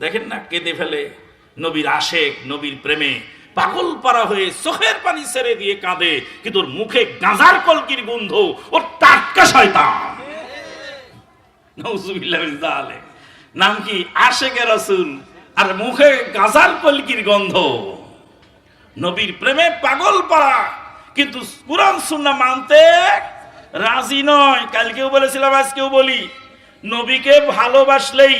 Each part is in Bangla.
দেখেন না, কেঁদে ফেলে। নবীর আশেক, নবীর প্রেমে পাগল পারা হয়ে চোখের পানি ছেড়ে দিয়ে কাঁদে, কিন্তু মুখে গাঁজার কলকির গন্ধ, ওর টাটকা শয়তান। নাম কি? আশেকে রসুল। আর মুখে গাজার কলকির গন্ধ। নবীর প্রেমে পাগল পারা কিন্তু কোরআন, সুন্নাহ মানতে রাজি নয়। কালকেও বলেছিলাম, আজকেও বলি। নবীকে ভালোবাসলেই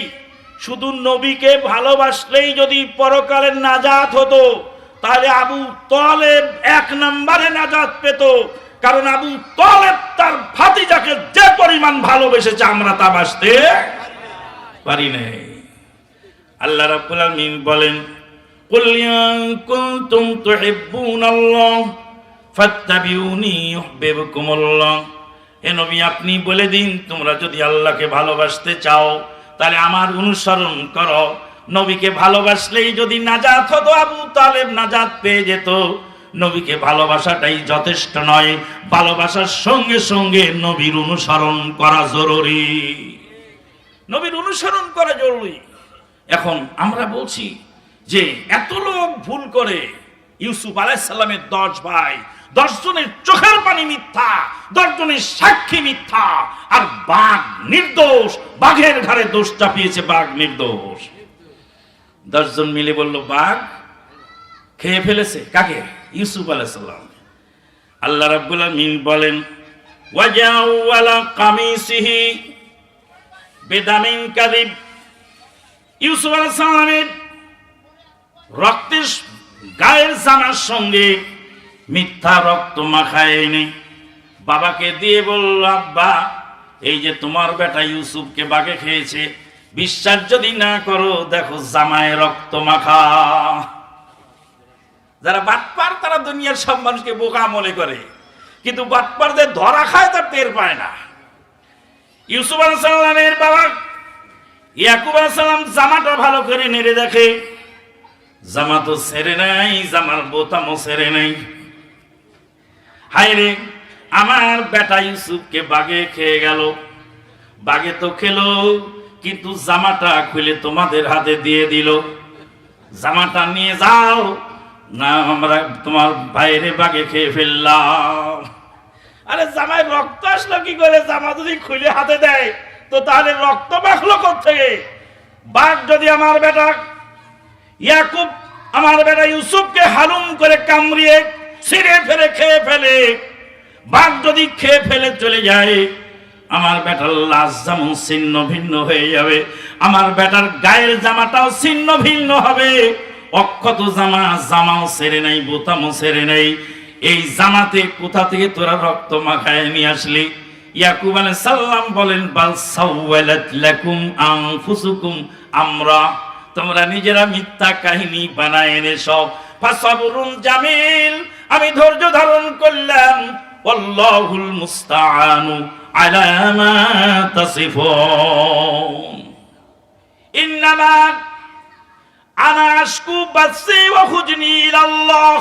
শুধু নবীকে ভালোবাসলেই যদি পরকালের নাজাত হতো তাহলে আবু তলেব এক নম্বরে নাজাত পেত কারণ আবু তলেব তার ভাতিজাকে যে পরিমাণ ভালোবেসেছে আমরা তা বাসতে পারি নাই আল্লাহ রাব্বুল আলামিন বলেন قل إن كنتم تحبون الله فاتبعوني يحببكم الله এ নবী আপনি বলে দিন তোমরা যদি আল্লাহকে ভালোবাসতে চাও তাহলে আমার অনুসরণ করো। নবীকে ভালোবাসলেই যদি নাজাত হতো আবু তালেব, নাজাত পেয়ে যেত। নবীকে ভালোবাসাটাই যথেষ্ট নয়, ভালোবাসার সঙ্গে সঙ্গে নবীর অনুসরণ করা জরুরি। নবীর অনুসরণ করা জরুরি। এখন আমরা বলছি যে, এত লোক ভুল করে ইউসুফ আলাইসাল্লামের দশ ভাই দশ জনের চোখের পানি মিথ্যা, দশ জনের সাক্ষী মিথ্যা, আর বাঘ নির্দোষ, বাঘের ঘাড়ে দোষ চাপিয়েছে বাঘ নির্দোষ। দশজন মিলে বলল, বাঘ খেয়ে ফেলেছে কাকে? ইউসুফ আলাইসাল্লাম। আল্লাহ রাব্বুল আলামিন বলেন ইউসুফ আলাইসাল্লামের রক্তের গায়ের জানার সঙ্গে মিথ্যা রক্ত মাখায় এনে বাবাকে দিয়ে বলল, আব্বা, এই যে তোমার বেটা ইউসুফকে বাগে খেয়েছে, বিশ্বাস যদি না করো, দেখো জামায় রক্ত মাখা। যারা বাটপার, তারা দুনিয়ার সব মানুষকে বোকা মনে করে। কিন্তু বাটপারদের ধরা খায়, তার টের পায় না। ইউসুফ আলাইসাল্লামের বাবা ইয়াকুব আলাইসাল্লাম জামাটা ভালো করে নেড়ে দেখে। জামা তো সেরে নাই, জামার বোতামও সেরে নাই। হায় রে, আমার বেটা ইউসুফকে বাগে খেয়ে গেল। বাগে তো খেলো, কিন্তু জামাটা খুলে তোমাদের হাতে দিয়ে দিল। জামাটা নিয়ে যাও, না আমরা তোমার বাইরে বাগে খেয়ে ফেললাম। আরে জামায় রক্ত আসলো কি করে? জামা যদি খুলে হাতে দেয়, তো তাহলে রক্ত মাখলো থেকে বাঘ যদি আমার বেটা ইয়াকুব, আমার বেটা ইউসুফকে হালুম করে কামড়িয়ে ছিঁড়ে ফেলে, খেয়ে ফেলে, বাঘ যদি খেয়ে ফেলে চলে যায়, আমার বেটার লাশ যেমন ছিন্ন ভিন্ন হয়ে যাবে, আমার বেটার গায়ের জামাটাও ছিন্ন ভিন্ন হবে, অক্ষত জামা, জামাও সেরে নাই, বোতামও সেরে নাই। এই জামাতে কোথা থেকে তোরা রক্ত মাখায় নিয়ে আসলি? ইয়াকুব আলাইহিস সালাম বলেন, বাল সাওয়ালাত লাকুম আনফুসুকুম আমরা। তোমরা নিজেরা মিথ্যা কাহিনী বানায় এনেছো। ফাসাবরুন জামিল আমি ধৈর্য ধারণ করলাম, আল্লাহুল মুস্তাআনু আলা মা তাসিফুন। ইন্নামা আনা আশকু বাসি ওয়া খুজনি ইলাল্লাহ।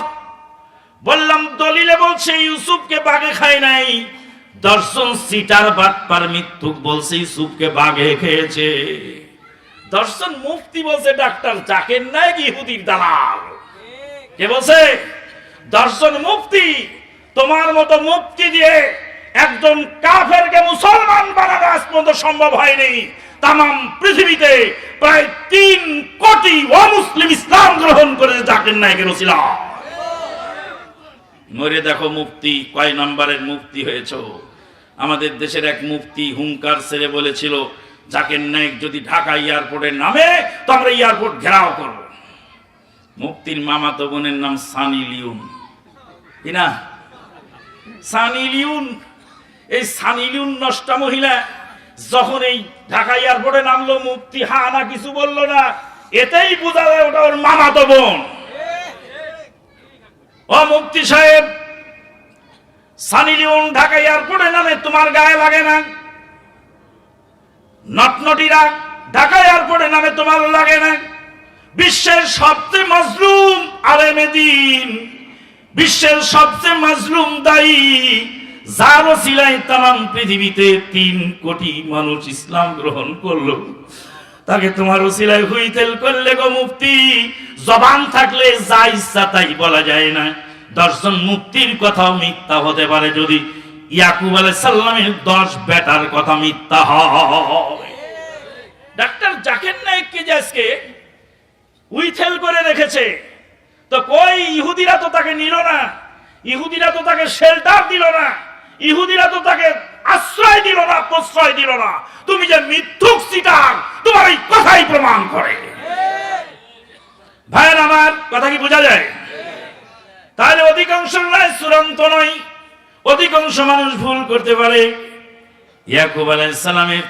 বললাম, দলিলে বলছে, ইউসুফকে বাগে খায় নাই। দর্শন সিটার বাটপার মৃত্যুক বলছে, ইউসুফকে বাগে খেয়েছে। দর্শন মুফতি বলছে, ডাক্তার জাকের নায়ক ইহুদির দালাল। কে বলছে? দর্শন মুফতি তোমার মতো মুফতি দিয়ে একজন কাফেরকে মুসলমান বানানো আজ পর্যন্ত সম্ভব হয়নি। তাম পৃথিবীতে প্রায় তিন কোটি অমুসলিম ইসলাম গ্রহণ করেছে জাকের নায়কের ওসিলা। মরে দেখো মুফতি, কয় নম্বরের মুফতি হয়েছ? আমাদের দেশের এক মুফতি হুঙ্কার ছেড়ে বলেছিল, জাকের নায়ক যদি ঢাকা এয়ারপোর্টের নামে, তো আমরা এয়ারপোর্ট ঘেরাও করব। মুফতির মামাতো বোনের নাম সানি লিউন কি সানি লিউন, এই সানি লিউন নষ্টা মহিলা যখন এই ঢাকা এয়ারপোর্টে নামলো মুক্তি হা না কিছু বলল না, এতেই বোঝা যায় ওটা ওর মামাতো বোন। ও মুক্তি সাহেব, সানি লিওন ঢাকা এয়ারপোর্টে নামে তোমার গায়ে লাগে না? নটনটিরা ঢাকা এয়ারপোর্টে নামে তোমার লাগে না? বিশ্বের সবচেয়ে মজলুম আলেমে দিন। বিশ্বের সবচেয়ে মজলুম দায়ী, যার ওসিলায় তাম পৃথিবীতে তিন কোটি মানুষ ইসলাম গ্রহণ করল। তাকে তোমার উসিলায় হুইতেল করলে গো মুক্তি জবান থাকলে যা ইচ্ছা তাই বলা যায় না। দর্শন মুক্তির কথাও মিথ্যা হতে পারে যদি ইয়াকুব আলাইহিস সালামের দশ বেটার কথা মিথ্যা হয়। ডাক্তার জাকির নায়েককে যে আজকে উইথেল করে রেখেছে তো কই ইহুদিরা তো তাকে নিল না? ইহুদিরা তো তাকে শেল্টার দিল না। ইহুদিরা তো তাকে আশ্রয় দিল না, প্রশ্রয় দিল না। তুমি যে মিথ্যুক সিটার তোমার এই কথাই প্রমাণ করে। ভাইয়ের আমার, কথা কি বোঝা যায়? তাহলে অধিকাংশ নয় চূড়ান্ত নয়। অধিকাংশ মানুষ ভুল করতে পারে। ইয়াকুব আলাইহিস সালামের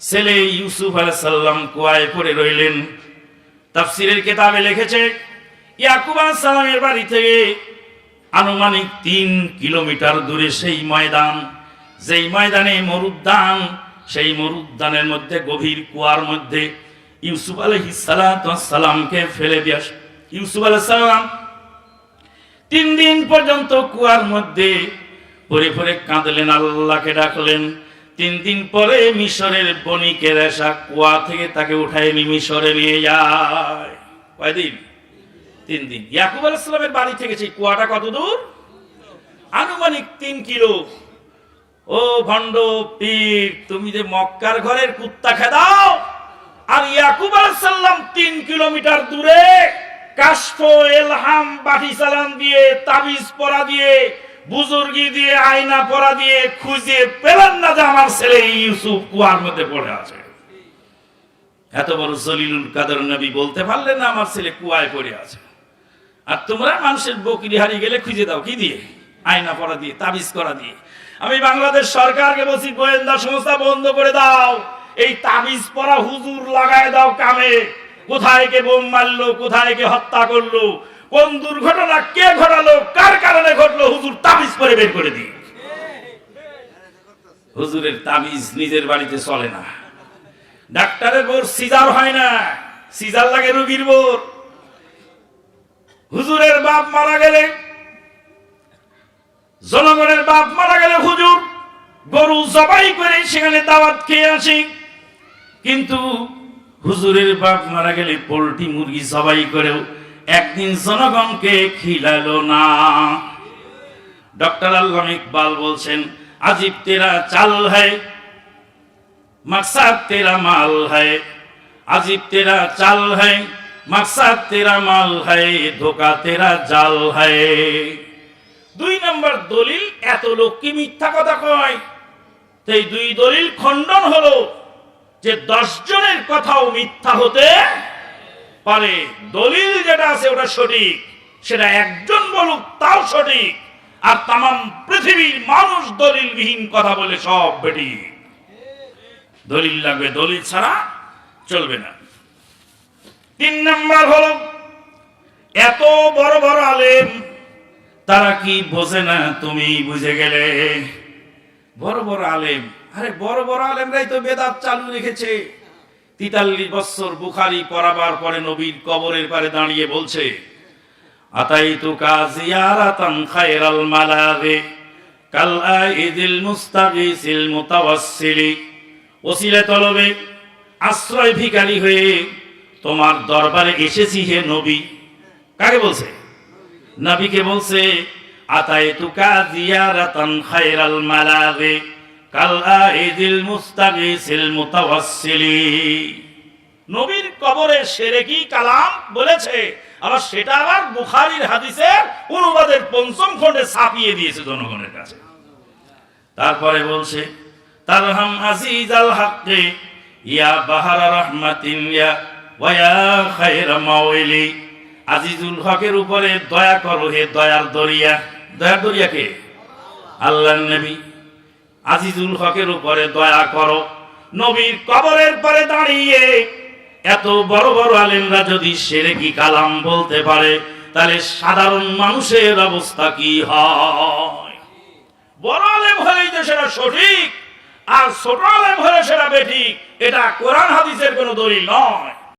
ছেলে ইউসুফ আলাইহিস সালাম কুয়ায় পড়ে রইলেন। তাফসিরের কেতাবে লিখেছে ইয়াকুব সালামের বাড়ি থেকে আনুমানিক তিন কিলোমিটার দূরে সেই ময়দান, যেই ময়দানে মরুদ্যান, সেই মরুদ্যানের মধ্যে গভীর কুয়ার মধ্যে ইউসুফ আলহিস সালামকে ফেলে দিয়ে ইউসুফ আলাইহিস সালাম তিন দিন পর্যন্ত কুয়ার মধ্যে পরে পরে কাঁদলেন, আল্লাহকে ডাকলেন। তিন দিন পরে মিশরের বণিকের এসা কুয়া থেকে তাকে উঠায়নি, মিশরে নিয়ে যায়। কয়দিন? তিন দিন। ইয়াকুব আলাইসালামের বাড়ি থেকে সেই কুয়াটা কত দূর? আনুমানিক তিন কিলো। ও ভণ্ড পীর, তুমি যে মক্কার ঘরের কুত্তা খেদাও, আর ইয়াকুব আলাইসাল্লাম তিন কিলোমিটার দূরে কাশফ, এলহাম বাটি চালান দিয়ে, তাবিজ পরা দিয়ে, বুজুর্গি দিয়ে, আয়না পরা দিয়ে খুঁজে পেলেন না যে আমার ছেলে ইউসুফ কুয়ার মধ্যে পড়ে আছে। এত বড় জলিলুল কাদের নবী বলতে পারলেন না আমার ছেলে কুয়ায় পড়ে আছে। আর তোমরা মানুষের বকরি হারিয়ে গেলে খুঁজে দাও, কি দিয়ে? আয়না পরা দিয়ে, তাবিজ করা দিয়ে। আমি বাংলাদেশ সরকারকে বলছি, গোয়েন্দা সংস্থা বন্ধ করে দাও। এই তাবিজ পরা হুজুর লাগায় দাও কামে। কোথায় কে বোম মারলো, কোথায় কে হত্যা করল, কোন দুর্ঘটনা কে ঘটালো, কার কারণে ঘটলো, হুজুর তাবিজ পরে বের করে দিই হুজুরের তাবিজ নিজের বাড়িতে চলে না। ডাক্তারের বোর সিজার হয় না, সিজার লাগে রুগীর বোর। হুজুরের বাপ মারা গেলে জনগণের বাপ মারা গেলে হুজুর গরু জবাই করে সেখানে দাওয়াত খেয়ে আসি কিন্তু হুজুরের বাপ মারা গেলে পোলট্রি মুরগি জবাই করেও একদিন জনগণকে খিলালো না ডক্টর আল্লাহ ইকবাল বলছেন আজিব তেরা চাল হয় मकसद तेरा माल है अजीब तेरा चाल है মাকসাদ তেরা মাল হাই ধোকা তেরা জাল হাই দুই নম্বর দলিল, এত লোক কি মিথ্যা কথা কয়? সেই দুই দলিল খণ্ডন হলো যে দশ জনের কথাও মিথ্যা হতে পারে। দলিল যেটা আছে ওটা সঠিক, সেটা একজন বলুক তাও সঠিক, আর তাম পৃথিবীর মানুষ দলিলবিহীন কথা বলে সব বেটি দলিল লাগবে, দলিল ছাড়া চলবে না। তিন নাম্বার হলো, এত বড় বড় আলেম, তারা কি বোঝে না তুমি বুঝে গেলে? বড় বড় আলেম, আরে বড় বড় আলেমরাই তো বেদাত চালু রেখেছে। তিতাল্লিশ বছর বুখারি পড়াবার পরে নবীর কবরের পারে দাঁড়িয়ে বলছে, আতাইতু কাজিয়ারাতান খায়রাল মালাবে কাল আইদিল মুস্তাগিসিল মুতাওয়াসসিলি। ওসিলে তলবে আশ্রয় ভিখারি হয়ে তোমার দরবারে এসেছি হে নবী। কাকে বলছে? নবীকে বলছে আতায় তুকা জিয়ারাতান খায়রাল মালাবে কাল আইদিল মুস্তাগিসিল মুতাওয়াসসিলি। নবীর কবরে সেরেকি কালাম বলেছে? আবার সেটা আবার পঞ্চম ছাপিয়ে দিয়েছে কাছে। তারপরে বলছে, তারহাম আজিজ আল হাক্কে, ইয়া বাহারা রহমাতিন, ইয়া ওয়া খায়রা মাওইলি আজিজুল হকের উপরে দয়া করো হে দয়ার দরিয়া। দয়ার দরিয়া কে? আল্লাহর নবী। আজিজুল হকের উপরে দয়া করো। নবীর কবরের পরে দাঁড়িয়ে এত বড় বড় আলেমরা যদি সেরে কি কালাম বলতে পারে, তাহলে সাধারণ মানুষের অবস্থা কি হয়? বড় আলেম হলেই যে সেটা সঠিক, আর ছোট আলেম হলে সেটা বেঠিক। এটা কোরআন হাদিসের কোনো দলিল নয়।